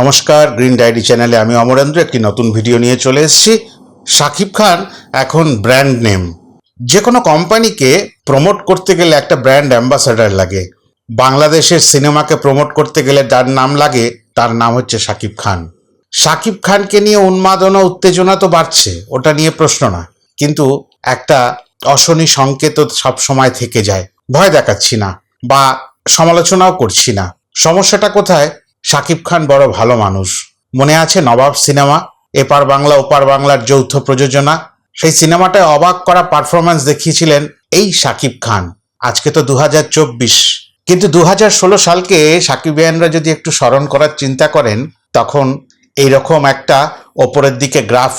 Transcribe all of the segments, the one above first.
নমস্কার, green diary চ্যানেলে আমি অমরেন্দ্র, একটি নতুন ভিডিও নিয়ে চলে এসেছি। শাকিব খান এখন ব্র্যান্ড নেম। যে কোনো কোম্পানিকে প্রমোট করতে গেলে একটা ব্র্যান্ড অ্যাম্বাসাডার লাগে। বাংলাদেশের সিনেমাকে প্রমোট করতে গেলে যার নাম লাগে, তার নাম হচ্ছে শাকিব খান। শাকিব খানকে নিয়ে উন্মাদনা, উত্তেজনা তো বাড়ছে, ওটা নিয়ে প্রশ্ন না। কিন্তু একটা অশনি সংকেত সব সময় থেকে যায়। ভয় দেখাচ্ছি না বা সমালোচনাও করছি না। সমস্যাটা কোথায়? শাকিব খান বড় ভালো মানুষ। মনে আছে নবাব সিনেমা? এপার বাংলা, ওপার বাংলার যৌথ প্রযোজনা। সেই সিনেমাটায় অবাক করা পারফরম্যান্স দেখিয়েছিলেন এই শাকিব খান। আজকে তো দু হাজার চব্বিশ। কিন্তু দু হাজার ষোলো সালকে সাকিবিয়ানরা যদি একটু স্মরণ করার চিন্তা করেন, তখন এইরকম একটা ওপরের দিকে গ্রাফ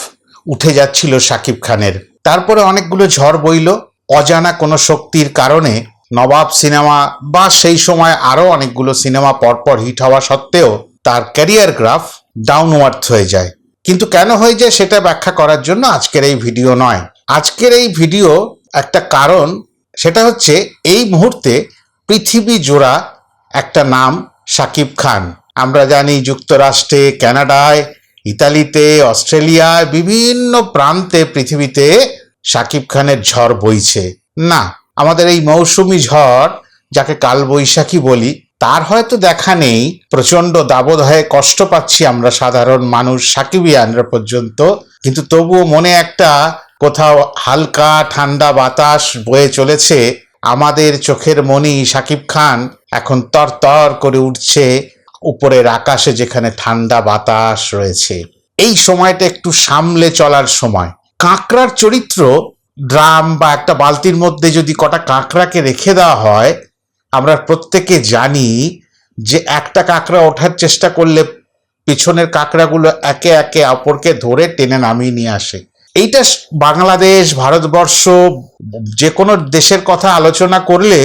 উঠে যাচ্ছিল শাকিব খানের। তারপরে অনেকগুলো ঝড় বইল। অজানা কোনো শক্তির কারণে নবাব সিনেমা বা সেই সময় আরও অনেকগুলো সিনেমা পরপর হিট হওয়া সত্ত্বেও তার ক্যারিয়ার গ্রাফ ডাউনওয়ার্থ হয়ে যায়। কিন্তু কেন হয়ে যায় সেটা ব্যাখ্যা করার জন্য আজকের এই ভিডিও নয়। আজকের এই ভিডিও একটা কারণ, সেটা হচ্ছে এই মুহূর্তে পৃথিবী জোড়া একটা নাম শাকিব খান। আমরা জানি যুক্তরাষ্ট্রে কানাডায় ইতালিতে, অস্ট্রেলিয়ায় বিভিন্ন প্রান্তে পৃথিবীতে শাকিব খানের ঝড় বইছে। না আমাদের এই মৌসুমি ঝড়, যাকে কালবৈশাখী বলি, তার হয়তো দেখা নেই। প্রচণ্ড দাবদাহে কষ্ট পাচ্ছি আমরা সাধারণ মানুষ সাকিবিয়ানরা পর্যন্ত। কিন্তু তবুও মনে একটা কোথাও হালকা ঠান্ডা বাতাস বয়ে চলেছে। আমাদের চোখের মনি সাকিব খান এখন তরতর করে উঠছে উপরের আকাশে যেখানে ঠান্ডা বাতাস রয়েছে। এই সময়টা একটু সামলে চলার সময়। কাঁকড়ার চরিত্র ড্রাম বা একটা বালতির মধ্যে যদি কটা কাঁকড়াকে রেখে দেওয়া হয়, আমরা প্রত্যেকে জানি যে একটা কাঁকড়া ওঠার চেষ্টা করলে পিছনের কাঁকড়াগুলো একে একে অপরকে ধরে টেনে নামিয়ে নিয়ে আসে। এইটা বাংলাদেশ, ভারতবর্ষ যে কোনো দেশের কথা আলোচনা করলে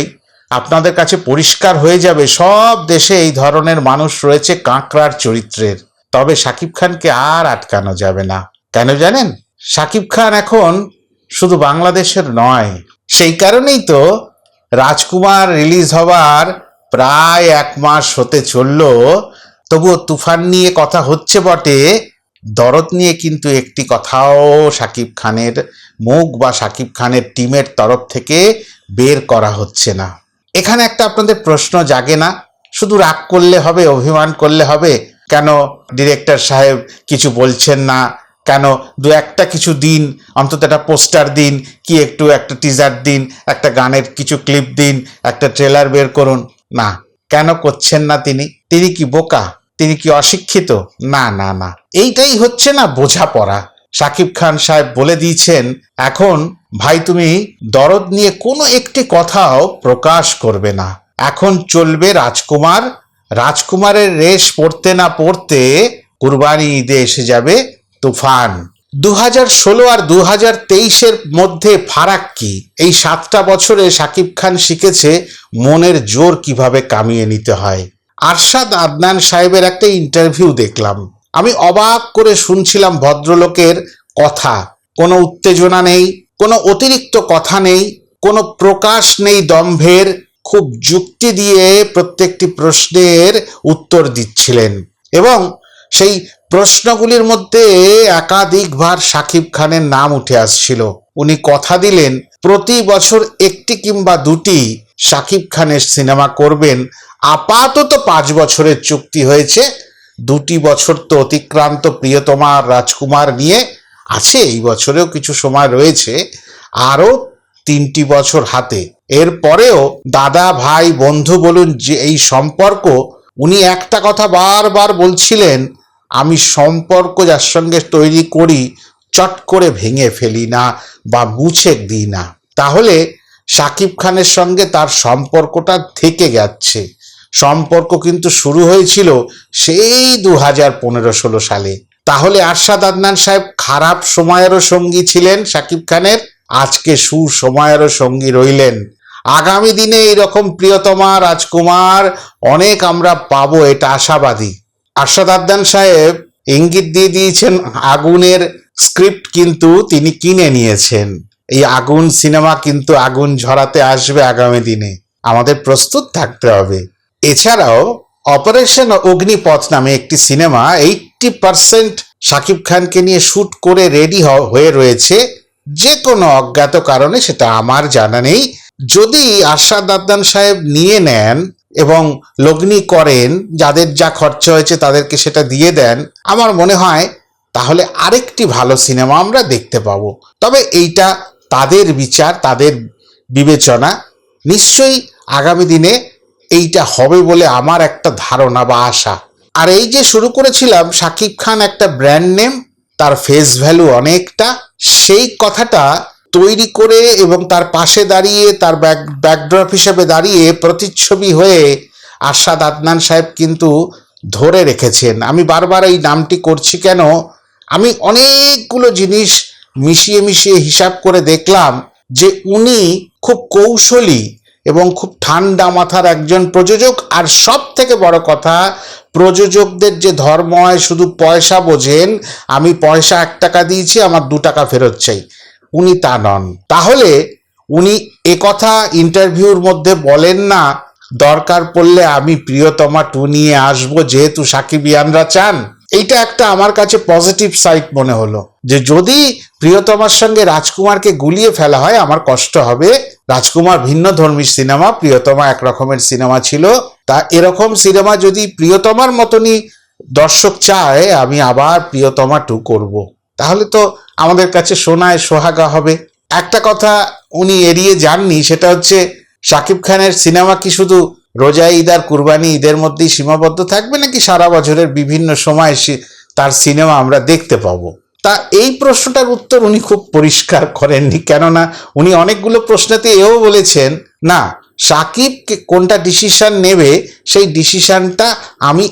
আপনাদের কাছে পরিষ্কার হয়ে যাবে, সব দেশে এই ধরনের মানুষ রয়েছে কাঁকড়ার চরিত্রের। তবে শাকিব খানকে আর আটকানো যাবে না। কেন জানেন? শাকিব খান এখন শুধু বাংলাদেশের নয়, সেই কারণেই তো রাজকুমার রিলিজ হওয়ার প্রায় এক মাস হতে চলল। তবুও তুফান নিয়ে কথা হচ্ছে বটে, দরদ নিয়ে কিন্তু একটি কথাও শাকিব খানের মুখ বা শাকিব খানের টিমের তরফ থেকে বের করা হচ্ছে না। এখানে একটা আপনাদের প্রশ্ন জাগে না, শুধু রাগ করলে হবে, অভিমান করলে হবে? কেন ডিরেক্টর সাহেব কিছু বলছেন না? কেন দু একটা কিছু দিন, অন্তত একটা পোস্টার দিন, কি একটু একটা টিজার দিন, একটা গানের কিছু ক্লিপ দিন, একটা ট্রেলার বের করুন। না, কেন করছেন না তিনি? তিনি কি বোকা? তিনি কি অশিক্ষিত? না না না। এইটাই হচ্ছে না বোঝাপড়া। সাকিব খান সাহেব বলে দিয়েছেন, এখন ভাই তুমি দরদ নিয়ে কোনো একটি কথাও প্রকাশ করবে না। এখন চলবে রাজকুমার। রাজকুমারের রেশ পড়তে না পড়তে কুরবানি ঈদে এসে যাবে তুফান। দু হাজার ষোলো আর দু হাজার তেইশের মধ্যে ফারাক কি? এই সাতটা বছরে শাকিব খান শিখেছে মনের জোর কীভাবে কামিয়ে নিতে হয়। আরশাদ আদনান সাহেবের একটা ইন্টারভিউ দেখলাম। আমি অবাক করে শুনছিলাম ভদ্রলোকের কথা। কোনো উত্তেজনা নেই, কোনো অতিরিক্ত কথা নেই, কোনো প্রকাশ নেই দম্ভের। খুব যুক্তি দিয়ে প্রত্যেকটি প্রশ্নের উত্তর দিচ্ছিলেন। এবং সেই প্রশ্নগুলির মধ্যে একাধিকবার সাকিব খানের নাম উঠে আসছিল। উনি কথা দিলেন, প্রতি বছর একটি কিংবা দুটি সাকিব খানের সিনেমা করবেন। আপাতত পাঁচ বছরের চুক্তি হয়েছে। দুটি বছর তো অতিক্রান্ত প্রিয়তমা আর রাজকুমার নিয়ে আছে। এই বছরেও কিছু সময় রয়েছে। আরও তিনটি বছর হাতে। এরপরেও দাদা, ভাই, বন্ধু বলুন যে এই সম্পর্ক, উনি একটা কথা বারবার বলছিলেন আমি সম্পর্ক যার সঙ্গে তৈরি করি, চট করে ভেঙে ফেলি না বা মুছে দিই না। তাহলে শাকিব খানের সঙ্গে তার সম্পর্কটা থেকে যাচ্ছে। সম্পর্ক কিন্তু শুরু হয়েছিল সেই দু হাজার পনেরো ষোলো সালে। তাহলে আরশাদ আদনান সাহেব খারাপ সময়েরও সঙ্গী ছিলেন শাকিব খানের, আজকে সুসময়েরও সঙ্গী রইলেন। আগামী দিনে এইরকম প্রিয়তমা রাজকুমার অনেক আমরা পাবো, এটা আশাবাদী। আরশাদ আদনান সাহেব ইঙ্গিত দিয়ে দিয়েছেন, আগুনের স্ক্রিপ্ট কিন্তু তিনি কিনে নিয়েছেন। এই আগুন সিনেমা কিন্তু আগুন ঝরাতে আসবে আগামী দিনে। আমাদের প্রস্তুত থাকতে হবে। এছাড়াও অপারেশন অগ্নিপথ নামে একটি সিনেমা এইটটি পার্সেন্ট শাকিব খানকে নিয়ে শুট করে রেডি হয়ে রয়েছে। যে কোনো অজ্ঞাত কারণে, সেটা আমার জানা নেই। যদি আরশাদ আদনান সাহেব নিয়ে নেন এবং লগ্নি করেন, যাদের যা খরচা হয়েছে তাদেরকে সেটা দিয়ে দেন। আমার মনে হয় তাহলে আরেকটি ভালো সিনেমা আমরা দেখতে পাবো। তবে এইটা তাদের বিচার, তাদের বিবেচনা। নিশ্চয়ই আগামী দিনে এইটা হবে বলে আমার একটা ধারণা বা আশা। আর এই যে শুরু করেছিলাম, শাকিব খান একটা ব্র্যান্ড নেম, তার ফেস ভ্যালু অনেকটা, সেই কথাটা তৈরি করে এবং তার পাশে দাঁড়িয়ে, তার ব্যাক ব্যাকড্রপ হিসেবে দাঁড়িয়ে প্রতিচ্ছবি হয়ে আশাদ আদনান সাহেব কিন্তু ধরে রেখেছেন। আমি বারবার এই নামটি করছি কেন? আমি অনেকগুলো জিনিস মিশিয়ে মিশিয়ে হিসাব করে দেখলাম যে উনি খুব কৌশলী এবং খুব ঠান্ডা মাথার একজন প্রযোজক। আর সব থেকে বড় কথা, প্রযোজকদের যে ধর্ম হয়, শুধু পয়সা বোঝেন, আমি পয়সা এক টাকা দিয়েছি, আমার দু টাকা ফেরত চাই। উনি তা নন। তাহলে উনি কথা ইন্টারভিউর মধ্যে বলেন না, দরকার পড়লে আমি প্রিয়তমা টু নিয়ে আসব যেহেতু সাকিবিয়ানরা চান। এইটা একটা আমার কাছে পজিটিভ সাইড মনে হলো, যে যদি প্রিয়তমার সঙ্গে রাজকুমারকে গুলিয়ে ফেলা হয়, আমার কষ্ট হবে। রাজকুমার ভিন্ন ধর্মী সিনেমা, প্রিয়তমা এক রকমের সিনেমা ছিল। তা এরকম সিনেমা যদি প্রিয়তমার মতনই দর্শক চায়, আমি আবার প্রিয়তমা টু করব। তাহলে তো আমাদের কাছে সোনায় সোহাগা হবে। একটা কথা উনি এড়িয়ে যাননি, সেটা হচ্ছে শাকিব খানের সিনেমা কি শুধু রোজা, ঈদ আর কুরবানি ঈদের মধ্যেই সীমাবদ্ধ থাকবে নাকি সারা বছরের বিভিন্ন সময় তার সিনেমা আমরা দেখতে পাবো? তা এই প্রশ্নটার উত্তর উনি খুব পরিষ্কার করেননি, কেননা উনি অনেকগুলো প্রশ্নতে এও বলেছেন, না সাকিব কোনটা ডিসিশন নেবে সেই ডিসিশনটা আমি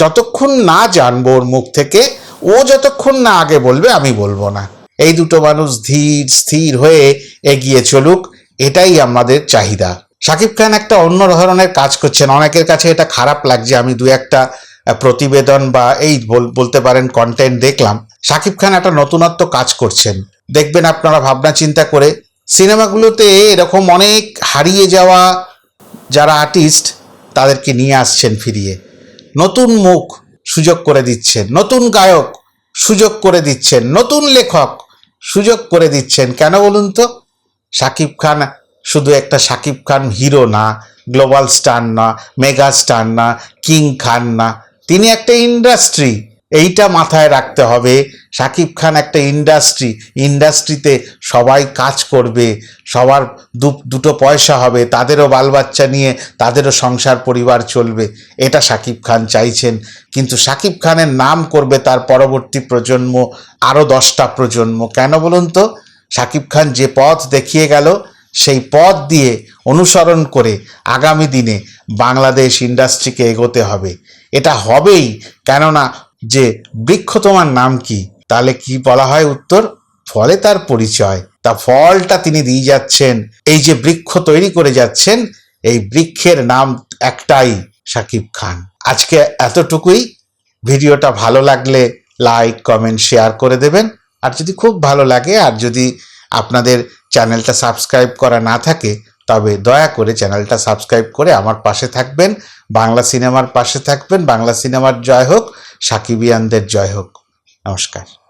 যতক্ষণ না জানব ওর মুখ থেকে ও যতক্ষণ না আগে বলবে, আমি বলব না। এই দুটো মানুষ ধীর, স্থির হয়ে এগিয়ে চলুক, এটাই আমাদের চাহিদা। শাকিব খান একটা অন্য ধরনের কাজ করছেন। অনেকের কাছে এটা খারাপ লাগছে, আমি দু একটা প্রতিবেদন বা এই বল- বলতে পারেন কন্টেন্ট দেখলাম। শাকিব খান একটা নতুনত্ব কাজ করছেন। দেখবেন আপনারা ভাবনা চিন্তা করে, সিনেমাগুলোতে এরকম অনেক হারিয়ে যাওয়া যারা আর্টিস্ট তাদেরকে নিয়ে আসছেন ফিরিয়ে। নতুন মুখ সুযোগ করে দিচ্ছেন। নতুন গায়ক সুযোগ করে দিচ্ছেন। নতুন লেখক সুযোগ করে দিচ্ছেন। কেন বলুন তো? সাকিব খান শুধু একটা সাকিব খান হিরো না গ্লোবাল স্টার না মেগা স্টার না কিং খান না। তিনি একটা ইন্ডাস্ট্রি এইটা মাথায় রাখতে হবে। শাকিব খান একটা ইন্ডাস্ট্রি ইন্ডাস্ট্রিতে সবাই কাজ করবে, সবার দু- দুটো পয়সা হবে, তাদেরও বাল বাচ্চা নিয়ে তাদেরও সংসার পরিবার চলবে, এটা শাকিব খান চাইছেন। কিন্তু শাকিব খানের নাম করবে তার পরবর্তী প্রজন্ম আরও দশটা প্রজন্ম। কেন বলুন তো? শাকিব খান যে পথ দেখিয়ে গেল, সেই পথ দিয়ে অনুসরণ করে আগামী দিনে বাংলাদেশ ইন্ডাস্ট্রিকে এগোতে হবে। এটা হবেই, কেননা যে বৃক্ষ তোমার নাম কি? তাহলে কি বলা হয় উত্তর? ফলে তার পরিচয়। তা ফলটা তিনি দিয়ে যাচ্ছেন। এই যে বৃক্ষ তৈরি করে যাচ্ছেন, এই বৃক্ষের নাম একটাই শাকিব খান। আজকে এতটুকুই। ভিডিওটা ভালো লাগলে লাইক, কমেন্ট, শেয়ার করে দেবেন। আর যদি খুব ভালো লাগে, আর যদি আপনাদের চ্যানেলটা সাবস্ক্রাইব করা না থাকে তবে দয়া করে চ্যানেলটা সাবস্ক্রাইব করে আমার পাশে থাকবেন, বাংলা সিনেমার পাশে থাকবেন, বাংলা সিনেমার জয় হোক, সাকিবিয়ানদের জয় হোক। নমস্কার।